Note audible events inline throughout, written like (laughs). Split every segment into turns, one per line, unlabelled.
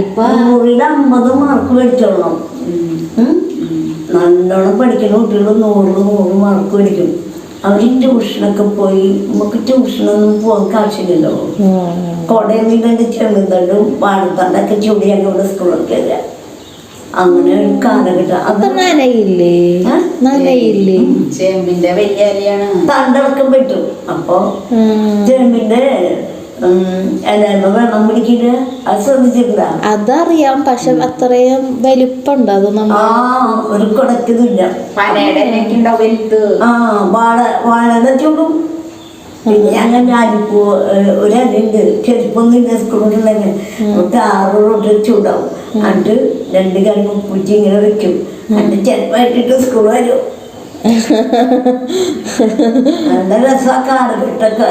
ഇപ്പൊ
നൂറിൽ അമ്പത് മാർക്ക് മേടിച്ചോളണം. നല്ലോണം പഠിക്കുന്ന കുട്ടികൾ നൂറ് നൂറ് മാർക്ക് മേടിക്കും. അവർ ട്യൂഷനൊക്കെ പോയി നമുക്ക് ട്യൂഷനൊന്നും പോകാൻ കാശില്ലല്ലോ. കൊടയിൽ രണ്ട് ചെറുതണ്ടും വാഴത്തണ്ടൊക്കെ ചൂടി ഞങ്ങളുടെ സ്കൂളൊക്കെ അങ്ങനെ ഒരു കാലഘട്ടം. അത്
നനയില്ലേ? നനയില്ലേ?
ചേമ്പിന്റെ വലിയ അരിയാണ്
തണ്ടടക്കം പറ്റും അപ്പൊ. ചെമ്പിന്റെ
അതറിയാം പക്ഷെ അത്രയും വലിപ്പുണ്ട് അത്
ആ
നമ്മൾ
ഒരു കുടക്കുന്നില്ല പിന്നെ അങ്ങനെ അരിപ്പോ ഒരു അരിണ്ട് ചെരുപ്പൊന്നും ഇല്ല സ്കൂളിലുണ്ടെങ്കിൽ നമുക്ക് ആറ് തൊട്ട് ചൂടാവും എന്നിട്ട് രണ്ട് കൈ മുപ്പിച്ച് ഇങ്ങനെ വെക്കും. എന്നിട്ട് ചെരുപ്പായിട്ടിട്ട് സ്കൂൾ വരും. നല്ല രസമാണ് കാലഘട്ടമൊക്കെ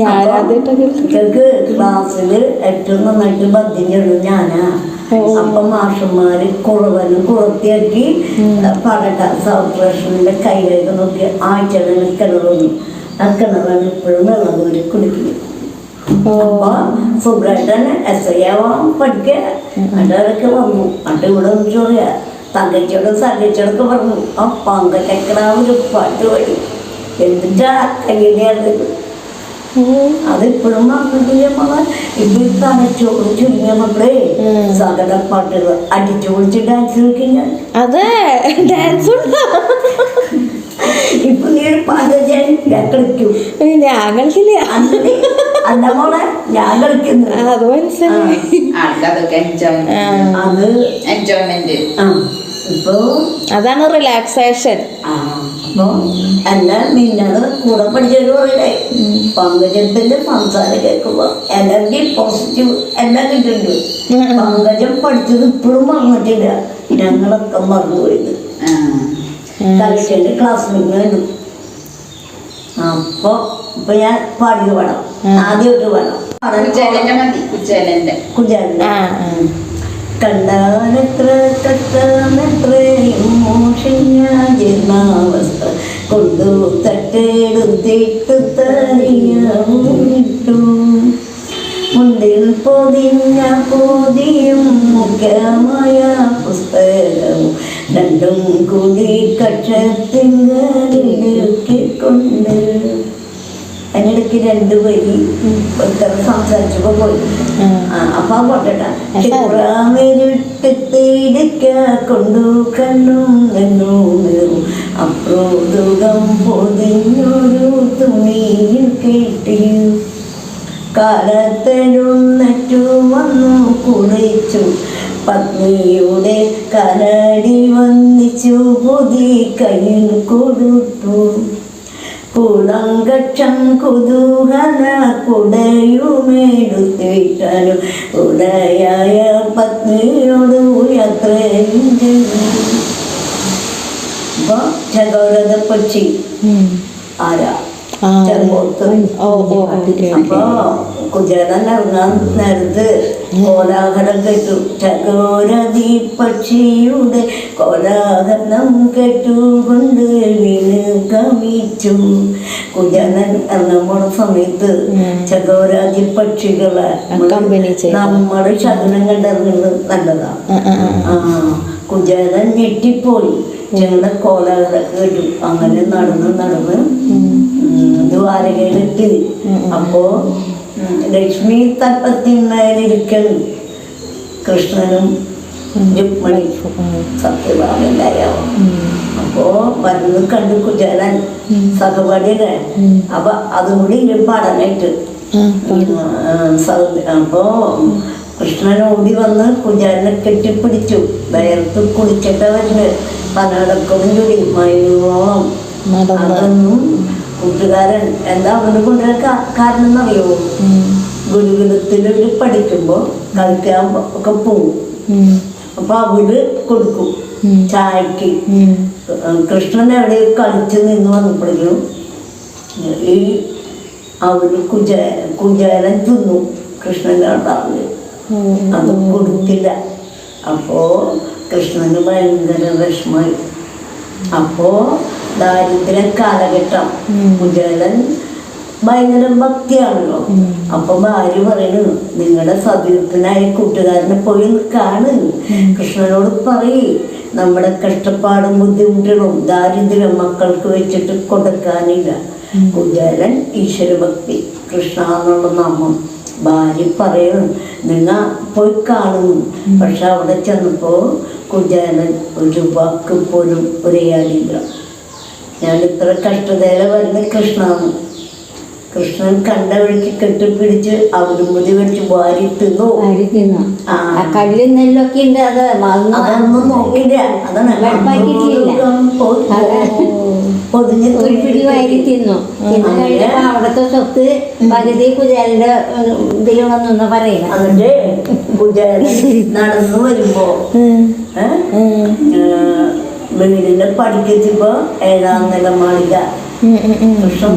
ഞാനതിട്ടൊക്കെ
കുട്ടികൾക്ക് ക്ലാസ്സിൽ ഏറ്റവും നന്നായിട്ട് ബദ്ധിഞ്ഞുള്ളൂ ഞാനാ. അപ്പൊ മാഷന്മാര് കുറവനും കുറത്തിയാക്കി പാടട്ട സൗത്ത് റേഷനിലെ കൈരേഖ നോക്കി ആഴ്ചകളിൽ കിണറൊന്നും ആ കിണറാണ് ഇപ്പോഴും വെള്ളം കോരി കുടിക്കുന്നത് അപ്പൊ സുബ്രേട്ടൻ എസ് ഐ ആവാൻ പഠിക്കുക അതൊക്കെ വന്നു. എന്നിട്ട് ഇവിടെ ചോദിക്കുക തങ്കച്ചിയോടും സങ്കച്ചിയോടൊക്കെ പറഞ്ഞു ആ പങ്കച്ചക്കടാവ് പാട്ട് പാടി. എന്നിട്ടാ കയ്യിലാണ് അതിപ്പോഴും ഇപ്പൊ ഈ തലച്ചോറ് ചുരുങ്ങിയ മക്കളെ സകല പാട്ടുകൾ അടിച്ചു പൊളിച്ച് ഡാൻസ് കളിക്കും ഞാൻ.
അതെ ഡാൻസ്
ഇപ്പൊ നീ ഒരു പാട്ട് ഞാൻ ഞാൻ കളിക്കും.
ഞാൻ കളിക്കില്ല.
അല്ല മോളെ ഞാൻ കളിക്കുന്നു.
അത് മനസ്സിലായി.
അത്
എൻജോയ്മെന്റ്
അതാണ് റിലാക്സേഷൻ
നിന്നത് കൂടെ പഠിച്ചൊരു പറയണേ പങ്കജത്തിന്റെ സംസാരം കേൾക്കുമ്പോ എനർജി പോസിറ്റീവ് എല്ലാം കിട്ടുന്നുണ്ട്. പങ്കജം പഠിച്ചത് ഇപ്പോഴും മറന്നിട്ടില്ല ഞങ്ങളൊക്കെ മറന്നുപോയത്. കളിച്ചതിന്റെ ക്ലാസ് വേണ്ടു അപ്പൊ ഇപ്പൊ ഞാൻ പാടിയത് പാടാം. ആദ്യമായിട്ട് പാടാം. കുജാലന്റെ
കുജാലിന്റെ
കണ്ടാലെത്ര മോഷിഞ്ഞാവസ്ഥ കൊണ്ടു തട്ടേടുത്തിട്ടു തനിയിട്ടു മുണ്ടിൽ പൊതിഞ്ഞ പൊതിയും മുഖ്യമായ പുസ്തകവും രണ്ടും കൂടി കക്ഷത്തിങ്കളിലേക്കൊണ്ട് അതിനിടയ്ക്ക് രണ്ട് വരി സംസാരിച്ചപ്പോ പോയി. അപ്പൊ
അത്
ചിത്രാമിരുട്ടിത്തിരിക്ക കൊണ്ടു കണ്ണും നിന്നു അപ്രോതുകം പൊതിഞ്ഞൊരു തുണിയിൽ കെട്ടി കാലത്തെഴുന്നറ്റു വന്നു കുളിച്ചു പത്നിയുടെ കരടി വന്നിച്ചു പുതി കയ്യിൽ കൊടുത്തു. കുളങ്കക്ഷം കുതൂഹല കുടയുമെടുത്തിട്ടാലും ഉടയായ പത്നിയോട് യാത്രയും അപ്പൊ ചകോരത പക്ഷി ആരാ. ചെറുപോത്ത് അപ്പൊ കുചേരൻ ഇറങ്ങാൻ നേരത്ത് കോലാഹലം കേട്ടു. ചകോരതി പക്ഷിയുടെ കോലാഹലം കേട്ടുകൊണ്ട് വീണ് കമിച്ചു കുജനൻ ഇറങ്ങാൻ പോണ സമയത്ത് ചകോരാതി പക്ഷികളെ നമ്മുടെ ശകനം കണ്ടിറങ്ങുന്നത് നല്ലതാണ്
ആ. ആ
ഞെട്ടിപ്പോയി. ഞങ്ങളുടെ കോലകളൊക്കെ കേട്ടു. അങ്ങനെ നടന്ന് നടന്ന് ദ്വാരകയിലെത്തി അപ്പോ ലക്ഷ്മി തൽപ്പത്തിന്മേലിരിക്കുന്നു കൃഷ്ണനും രുക്മണി സത്യഭാമണ്ടായോ അപ്പോ മരുന്ന് കണ്ടു കുചേരൻ സഹപാഠിയുടെ അപ്പൊ അതുകൂടി പാടാനായിട്ട് അപ്പോ കൃഷ്ണൻ ഓടി വന്ന് കുചാരനെ കെട്ടിപ്പിടിച്ചു. വയർത്ത് കുളിച്ചിട്ട വരുന്നത് മയൂറോളം
നടന്ന്.
അതൊന്നും കൂട്ടുകാരൻ എന്താ അവന് കൊണ്ടുവരാൻ കാരണം എന്നറിയോ
ഉം.
ഗുരുകുലത്തിൽ പഠിക്കുമ്പോ കളിക്കാൻ ഒക്കെ പോവും. അപ്പൊ അവർ കൊടുക്കും ചായക്ക്. കൃഷ്ണൻ എവിടെ കളിച്ചു നിന്ന് വന്നപ്പോഴേക്കും ഈ അവർ കുജ കുജേരൻ തിന്നു. കൃഷ്ണന്റെ ഉണ്ടാവില്ല
ഓ,
അത് കൊടുത്തില്ല. അപ്പോ കൃഷ്ണന് ഭയങ്കര വിഷമായി അപ്പോ ദാരിദ്ര്യ കാലഘട്ടം. മുജലൻ ഭയങ്കര ഭക്തിയാണല്ലോ. അപ്പൊ ഭാര്യ പറയുന്നു നിങ്ങളുടെ സതീർത്ഥനായ കൂട്ടുകാരനെ പോയി കാണ്. കൃഷ്ണനോട് പറയ് നമ്മുടെ കഷ്ടപ്പാടും ബുദ്ധിമുട്ടുകളും ദാരിദ്ര്യം മക്കൾക്ക് വെച്ചിട്ട് കൊടുക്കാനില്ല. കുചേലൻ ഈശ്വരഭക്തി കൃഷ്ണ എന്നുള്ള നാമം. ഭാര്യ പറയുന്നു നിങ്ങൾ പോയി കാണുന്നു. പക്ഷെ അവിടെ ചെന്നപ്പോ കുചേലൻ ഒരു വാക്ക് പോലും ഉരയാടില്ല ഞാൻ ഇത്ര കഷ്ടതയിലെ വരുന്ന കൃഷ്ണാണ് കൃഷ്ണൻ കണ്ട കണ്ടപിടിച്ച് കെട്ടിപ്പിടിച്ച് അവർ മുടി വെച്ച് വാരി തിന്നു.
വാരി കല്ലും നെല്ലൊക്കെ ഉണ്ട് അത്
അതൊന്നും നോക്കിയില്ല. അതാണ്
വാരി തിന്നു. അവിടുത്തെ സ്വത്ത് പകുതി കുജാലിന്റെ ഇതിലുണ്ടെന്നൊന്നും പറയുന്നത്
അതിന്റെ കുജാലി നടന്നു വരുമ്പോ വീടിന്റെ പടിക്കെത്തിപ്പോ ഏഴാം നില മാളിക പക്ഷെ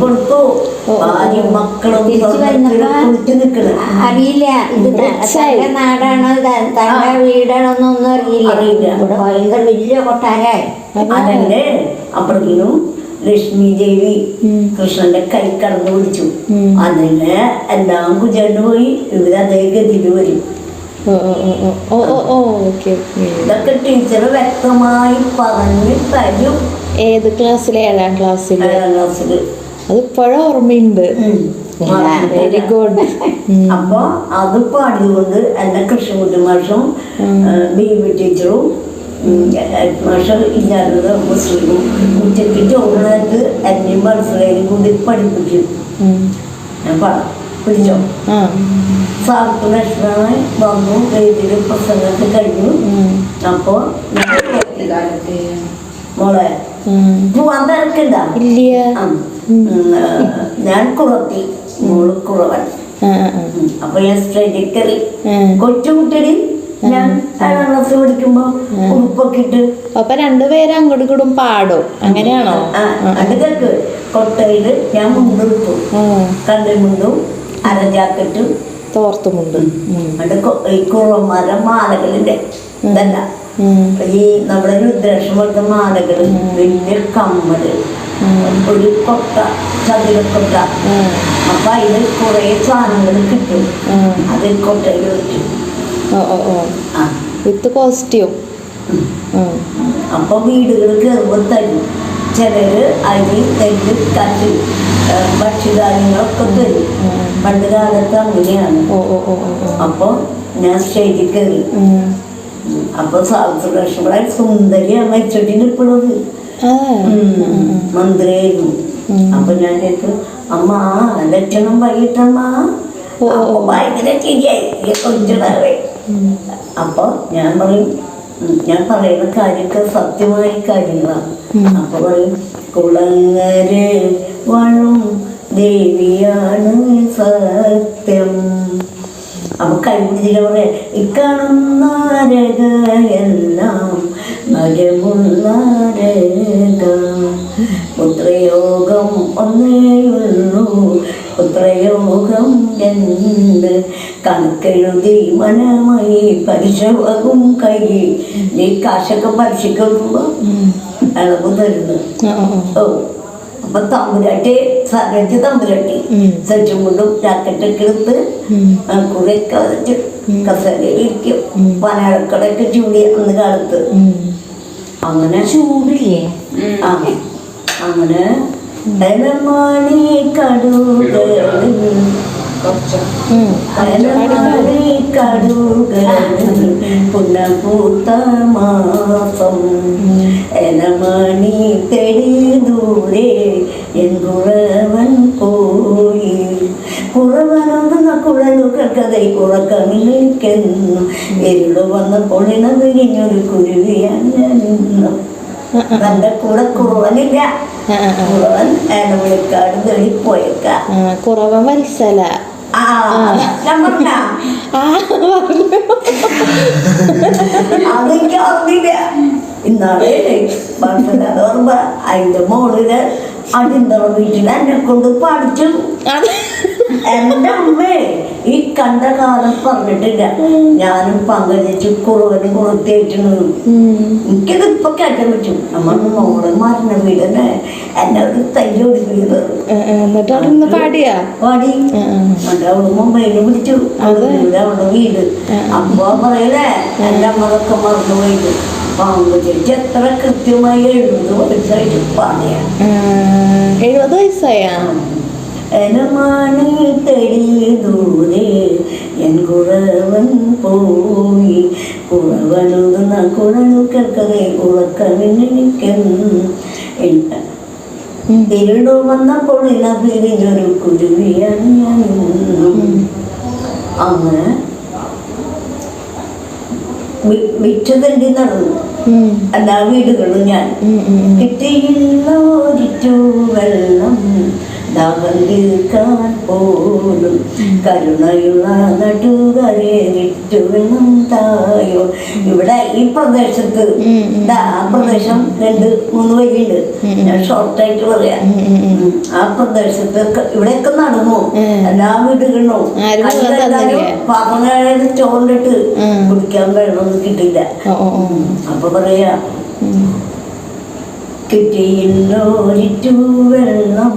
അറിയില്ല ഇത് തന്റെ നാടാണോ തന്റെ വീടാണോ അറിയില്ല ഭയങ്കര വലിയ കൊട്ടാരായി
അതന്നെ ലക്ഷ്മി ദേവി കൃഷ്ണന്റെ കൈ കടന്നു പിടിച്ചു അതിന് എല്ലാം കുജണ്ട് പോയി ഇവരതേ ഗതിയിൽ വരും ഇതൊക്കെ ടീച്ചർ വ്യക്തമായി പറഞ്ഞു തരും
ഏത് ക്ലാസ്സിലെ ഏഴാം ക്ലാസ്സിൽ
ഏഴാം ക്ലാസ്സിൽ.
അത് ഇപ്പോഴും ഓർമ്മയുണ്ട്. വെരി ഗുഡ് (laughs)
അപ്പൊ അത് പാടിയതുകൊണ്ട് എന്നെ കൃഷ്ണകുട്ടി മാഷും ബേബി ടീച്ചറും ഹെഡ് മാഷർ ഇല്ലാത്തത് മുസ്ലിമും ഉച്ചയ്ക്ക് ചോറിനകത്ത് എന്നെയും മനസ്സിലായി കൂടി പഠിപ്പിക്കും. ഞാൻ പാടാം പിടിച്ചോ? സാർക്ക് ലക്ഷ്മണൻ വന്നു വേദിയിൽ പ്രസംഗത്തിൽ കഴിഞ്ഞു. അപ്പോ ഞാൻ
കാലത്ത്?
മോളെ. പോവാൻ തിരക്കണ്ട
ഇല്ല
ഞാൻ കുറത്തി മോൾ കുറവൻ. അപ്പൊ ഞാൻ സ്റ്റേജിൽ കയറി. ഞാൻ ഏഴാം ക്ലാസ് പഠിക്കുമ്പോ ഉടുപ്പൊക്കെ ഇട്ട്
അപ്പൊ രണ്ടുപേരും അങ്ങോട്ടും ഇങ്ങോട്ടും പാടും. അങ്ങനെയാണോ?
അടുത്തേക്ക് അത് കേക്ക്. കൊട്ടയിൽ ഞാൻ മുണ്ടെടുത്തു
ഇട്ടു.
കണ്ണിൽ മുണ്ടും അര ജാക്കറ്റും.
തോർത്തുമുണ്ട്.
അത് ഈ കുളമര മാലകളുടെ ഇതല്ല. ഈ നമ്മുടെ രുദ്രാക്ഷം പോലത്തെ മാലകൾ വലിയ കമ്മൽ ഒരു കൊട്ട ചതുരക്കൊട്ട. അപ്പൊ അതിൽ കുറെ സാധനങ്ങൾ കിട്ടും. അത് കൊട്ടയിൽ വെച്ചു
വിത്ത് കോസ്റ്റ്യൂം.
അപ്പൊ വീടുകൾ കയറുമ്പോൾ തരും. ചിലര് അരി തെല്ല് കച്ച് ഭക്ഷ്യധാന്യങ്ങളൊക്കെ തരും. പണ്ട് കാലത്ത് അങ്ങനെയാണ്. അപ്പൊ ഞാൻ സ്റ്റേജിൽ കയറി. അപ്പൊ സാവിത്രിലക്ഷ്മിയുടെ സുന്ദരിയാണ് മരിച്ചിട്ട് ഇപ്പോഴത്
ആ.
മന്ത്രിയായിരുന്നു. അപ്പൊ ഞാൻ കേട്ടു അമ്മ ലക്ഷണം വൈകിട്ടമ്മ. അപ്പൊ ഭയങ്കര ചിരിയായി ഈ കൊഞ്ചിടവേ അപ്പൊ ഞാൻ പറയും ഞാൻ പറയുന്ന കാര്യമൊക്കെ സത്യമായ കാര്യങ്ങളാണ് അപ്പൊ പറയും കുളങ്ങര് വളും ദേവിയാണ് സത്യം. പറയാം ഇക്കാണുന്ന രകയെല്ലാം ഭയമുള്ള രക പുത്രയോഗം ഒന്നേയുള്ളൂ പുത്രയോഗം എന്ത്? കണക്കെഴുതി മനമായി പരിശവകും കൈ നീ കാശൊക്കെ പരീക്ഷിക്കുമ്പോ ഇളവ് തരുന്നു. ഓ അപ്പൊ തമ്പുരാട്ടി സകഞ്ച് തമ്പുരട്ടി സെറ്റ് കൊണ്ടും ജാക്കറ്റൊക്കെ എടുത്ത് കുറെയൊക്കെ വെച്ച് കസേരയിലിരിക്കും പനയടക്കളൊക്കെ ചൂടി അന്ന് കാലത്ത് അങ്ങനെ
ചൂടില്ലേ?
അങ്ങനെ അങ്ങനെ തലമാണി കടുകളിൽ പുനപൂത്ത എനമണി തെടി ദൂരെ എൻ കുറവൻ പോയി കുറവനൊന്ന കുഴലുകൾ കഥൈ ഉറക്കമില്ലിക്കുന്നു എരുൾ വന്ന പൊളിന വിരിഞ്ഞൊരു കുരുവിയാണ് തന്റെ കൂടെ കുറവനില്ല. കുറവൻ എനവിളിക്കാട് തെളിപ്പോയേക്കാം.
കുറവൻ മത്സല
Ah, lamang na.
Ah, na.
Ang ganda, ang ganda. ഇന്നാൾ പറഞ്ഞത് ഓർമ്മ അതിന്റെ മോളിൽ അതിന്റെ വീട്ടിൽ എന്നെ കൊണ്ട് പഠിച്ചു. എന്റെ അമ്മേ ഈ കണ്ട കാലം പറഞ്ഞിട്ടില്ല. ഞാനും പങ്കെടുത്ത് കുറവനും കൊടുത്തേറ്റണു എനിക്കത് ഇപ്പൊ കേൾക്കാൻ പറ്റും. നമ്മൾ മോൾ മരണ വീടന്നെ എന്നെ ഒരു തൈര് ഒടുക്കിയത് പാടി. എന്നിട്ട് അവൾ
മുംബൈയിൽ
വിളിച്ചു. അവളുടെ വീട്. അപ്പൊ പറയലേ എന്റെ അമ്മതൊക്കെ മറന്നു പോയിട്ട് പാമ്പ് ചേച്ചി എത്ര കൃത്യമായി എഴുപത് വയസ്സായിട്ട് പാടിയാ
ആ, എഴുപത് വയസ്സായാ?
എനമാണി തെളിയതൂരെ എൻ പോയി. ഇരുടു വന്നപ്പോൾ ഇല പിരിഞ്ഞൊരു കുരുവിയാണ് ഞാൻ. അങ്ങനെ വി- നടന്നു. എല്ലാ വീടുകളും ഞാൻ. കിട്ടിയില്ല ഒരിറ്റു വെള്ളം ദാഹം തീർക്കാൻ പോലും കരുണയുള്ള നടുകരെ വെള്ളം തായോ. ഇവിടെ ഈ പ്രദേശത്ത്. ആ പ്രദേശം രണ്ട് മൂന്ന് വഴിയുണ്ട്. ഞാൻ ഷോർട്ടായിട്ട് പറയാം. ആ പ്രദേശത്ത് ഇവിടെയൊക്കെ നടന്നു. എല്ലാ വീടുകളിലും
തന്നില്ലേ?
ചോറിട്ട് കുടിക്കാൻ വെള്ളം കിട്ടില്ല അപ്പൊ പറയാ. കിട്ടിയില്ലോരിറ്റു വെള്ളം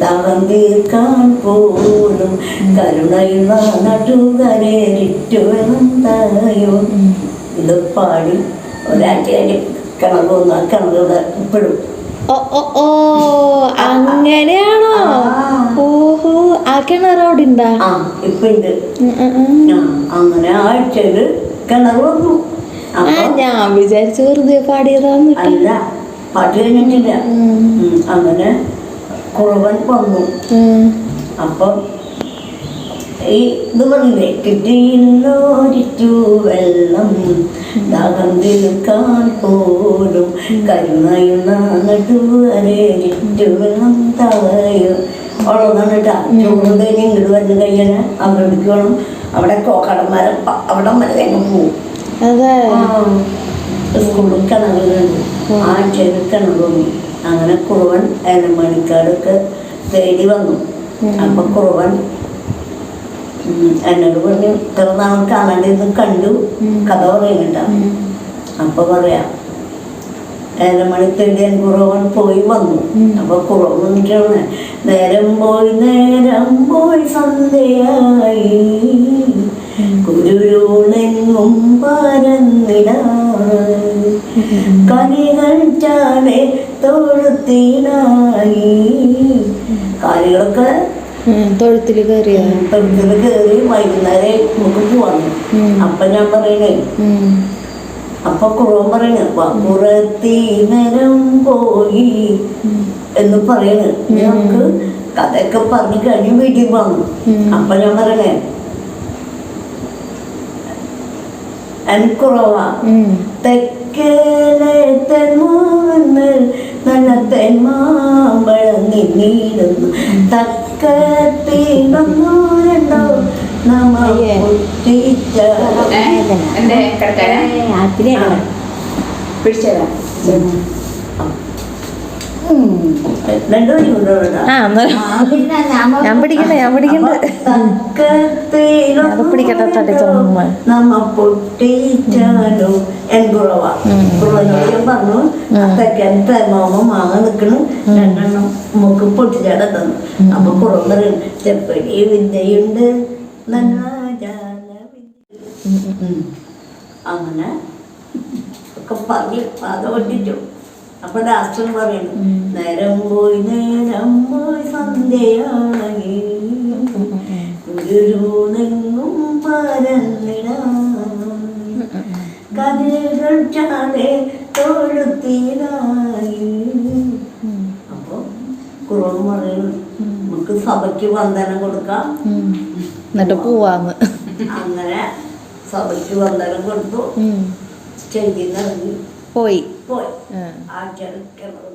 ദാഹം തീർക്കാൻ പോലും കരുണയിൽ നടുകരേരിറ്റു വെള്ളം തായോ? ഇത് പാടി ഒരാഴ്ചയായിട്ട് കിണർ പോകുന്ന കിണറുടെ ഇപ്പോഴും.
ഓ ഓ ഓ അങ്ങനെയാണോ. ഓഹോ ആ കിണർ അവിടെ ഉണ്ടാ
ഇപ്പൊ ഉണ്ട്. അങ്ങനെ ആഴ്ചയിൽ കിണർ വന്നു.
ആ ഞാൻ വിചാരിച്ചു വെറുതെ പാടിയതാന്ന്
അല്ല പാട്ട് കഴിഞ്ഞിട്ടില്ല.
ഉം,
അങ്ങനെ കുറവൻ വന്നു. അപ്പൊ ഈ ഇത് പറഞ്ഞില്ലേ? കിട്ടിയില്ലോരിറ്റു വെള്ളം ദാഹം തീർക്കാൻ പോലും കരുണയുള്ള നടുവരേറ്റു വെള്ളം താഴെ ഉള്ളതാണ് കേട്ടാ കഴിഞ്ഞ് ഇങ്ങോട്ട് വന്ന് കഴിഞ്ഞാൽ അവിടെ അവിടെ കടന്മാരെ അവിടെ വരെ ഞങ്ങൾ പോവും
അതെ
ആ കിണറുണ്ട് അങ്ങനെ കുറവൻ മണിക്കാടൊക്കെ തേടി വന്നു. അപ്പൊ കുറവൻ എന്നോട് പറഞ്ഞു ഇത്ര നാൾ ഇത് കണ്ടു. കഥ പറയുന്നുണ്ട അപ്പൊ പറയാം ഏലമണി തേടിയൻ കുറവൻ പോയി വന്നു. അപ്പൊ കുറവൻ എന്നിട്ടാണ് നേരം പോയി നേരം പോയി സന്ധ്യയായി. കുരുരുണെങ്ങും പരന്നിടായി കനികൾ ചാടെ തൊഴുത്തിനായി. കാലികളൊക്കെ
തൊഴുത്തിൽ കയറിയ
തൊഴുത്തിൽ കയറി വൈകുന്നേരം നമുക്ക് പോവാണ് അപ്പൊ ഞാൻ പറയണേ. അപ്പൊ കുറവൻ പറയണ പുറത്തി നേരം പോയി എന്ന് പറയണ്. നമുക്ക് കഥയൊക്കെ പറഞ്ഞു കഴിഞ്ഞ് വീട്ടിൽ പോകണം അപ്പൊ ഞാൻ പറയണേ
ഉം.
തെക്കേലെ തെന്മാന്ന് നല്ല തെന്മാമ്പഴം നിന്നിടുന്നു. തക്കത്തിനൊന്നോ രണ്ടോ നമ
രാത്രിയാണ്
പിടിച്ചതാ
രണ്ടുപേരും കൊണ്ടുവരണ്ട
ആ എന്നാ ഞാൻ പിടിക്കണ്ട ഞാൻ പിടിക്കണ്ട അത് പിടിക്കട്ടെ, തട്ടി തുറന്ന്.
നമ്മ പൊട്ടിച്ചാലോ. എൻ കുറവാ. കുറവനോട് ഞാൻ പറഞ്ഞു തെക്കൻ തേമാമ മാങ്ങ നിൽക്കണം രണ്ടെണ്ണം നമുക്ക് പൊട്ടിച്ചാട തന്നു. അപ്പൊ കുറവ് പറയും ചെപ്പടി വിദ്യയുണ്ട്. നല്ല ജാല അങ്ങനെ ഒക്കെ പറഞ്ഞു അത് പൊട്ടിച്ചു. അപ്പൊ ഡാസ്റ്റർ പറയുന്നു നേരം പോയി നേരം പോയി സന്ധ്യയായി ഗുരുനെങ്ങും ചാടെ തൊഴുത്തിനായി. അപ്പൊ കുറവ് പറയുന്നു നമുക്ക് സഭയ്ക്ക് വന്ദനം കൊടുക്കാം.
എന്നിട്ട് പോവാന്ന്.
അങ്ങനെ സഭയ്ക്ക് വന്ദനം കൊടുത്തു.
ഉം. പോയി
പോയി ആ. ചെറുക്കിറങ്ങുന്നു